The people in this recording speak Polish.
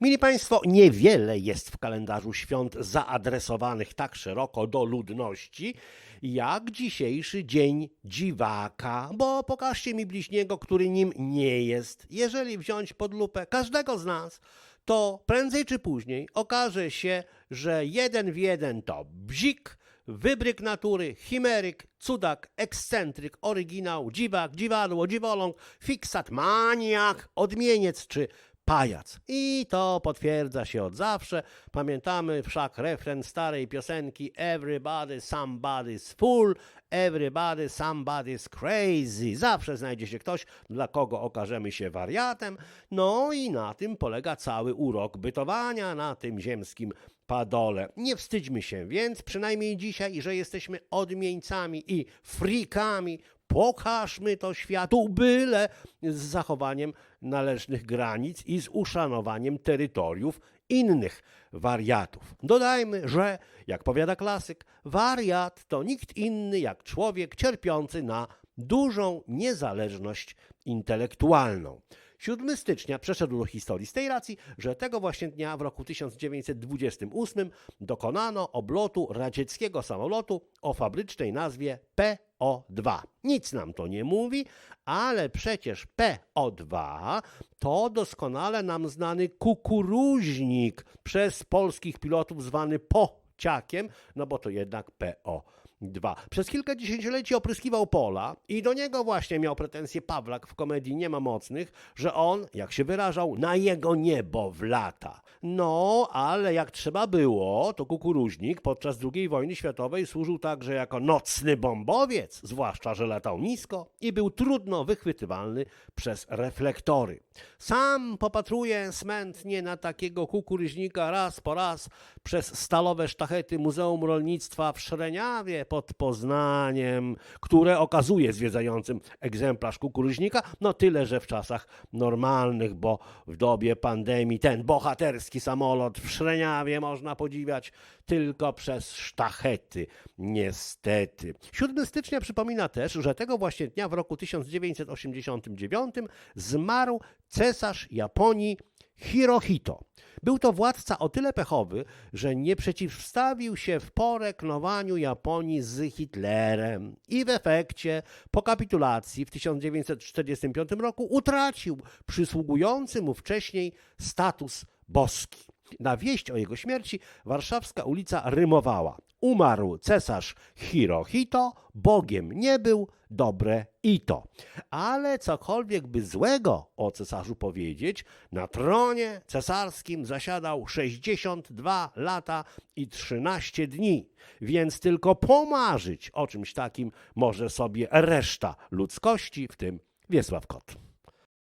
Mili Państwo, niewiele jest w kalendarzu świąt zaadresowanych tak szeroko do ludności, jak dzisiejszy dzień dziwaka, bo pokażcie mi bliźniego, który nim nie jest. Jeżeli wziąć pod lupę każdego z nas, to prędzej czy później okaże się, że jeden w jeden to bzik, wybryk natury, chimeryk, cudak, ekscentryk, oryginał, dziwak, dziwadło, dziwoląg, fiksat, maniak, odmieniec czy pajac. I to potwierdza się od zawsze. Pamiętamy wszak refren starej piosenki Everybody, somebody's fool, everybody, somebody's crazy. Zawsze znajdzie się ktoś, dla kogo okażemy się wariatem. No i na tym polega cały urok bytowania na tym ziemskim padole. Nie wstydźmy się więc, przynajmniej dzisiaj, że jesteśmy odmieńcami i frikami. Pokażmy to światu, byle z zachowaniem należnych granic i z uszanowaniem terytoriów innych wariatów. Dodajmy, że, jak powiada klasyk, wariat to nikt inny jak człowiek cierpiący na dużą niezależność intelektualną. 7 stycznia przeszedł do historii z tej racji, że tego właśnie dnia w roku 1928 dokonano oblotu radzieckiego samolotu o fabrycznej nazwie PO2. Nic nam to nie mówi, ale przecież PO2 to doskonale nam znany kukuruźnik przez polskich pilotów zwany pociakiem, no bo to jednak PO. Dwa. Przez kilka dziesięcioleci opryskiwał pola i do niego właśnie miał pretensje Pawlak w komedii Nie ma mocnych, że on, jak się wyrażał, na jego niebo wlata. No, ale jak trzeba było, to kukuruźnik podczas II wojny światowej służył także jako nocny bombowiec, zwłaszcza, że latał nisko i był trudno wychwytywalny przez reflektory. Sam popatruję smętnie na takiego kukuryźnika raz po raz przez stalowe sztachety Muzeum Rolnictwa w Szreniawie pod Poznaniem, które okazuje zwiedzającym egzemplarz kukuryźnika, no tyle, że w czasach normalnych, bo w dobie pandemii ten bohaterski samolot w Szreniawie można podziwiać tylko przez sztachety, niestety. 7 stycznia przypomina też, że tego właśnie dnia w roku 1989 zmarł cesarz Japonii Hirohito. Był to władca o tyle pechowy, że nie przeciwstawił się w porę knowaniu Japonii z Hitlerem i w efekcie po kapitulacji w 1945 roku utracił przysługujący mu wcześniej status boski. Na wieść o jego śmierci warszawska ulica rymowała. Umarł cesarz Hirohito, Bogiem nie był, dobre i to. Ale cokolwiek by złego o cesarzu powiedzieć, na tronie cesarskim zasiadał 62 lata i 13 dni, więc tylko pomarzyć o czymś takim może sobie reszta ludzkości, w tym Wiesław Kot.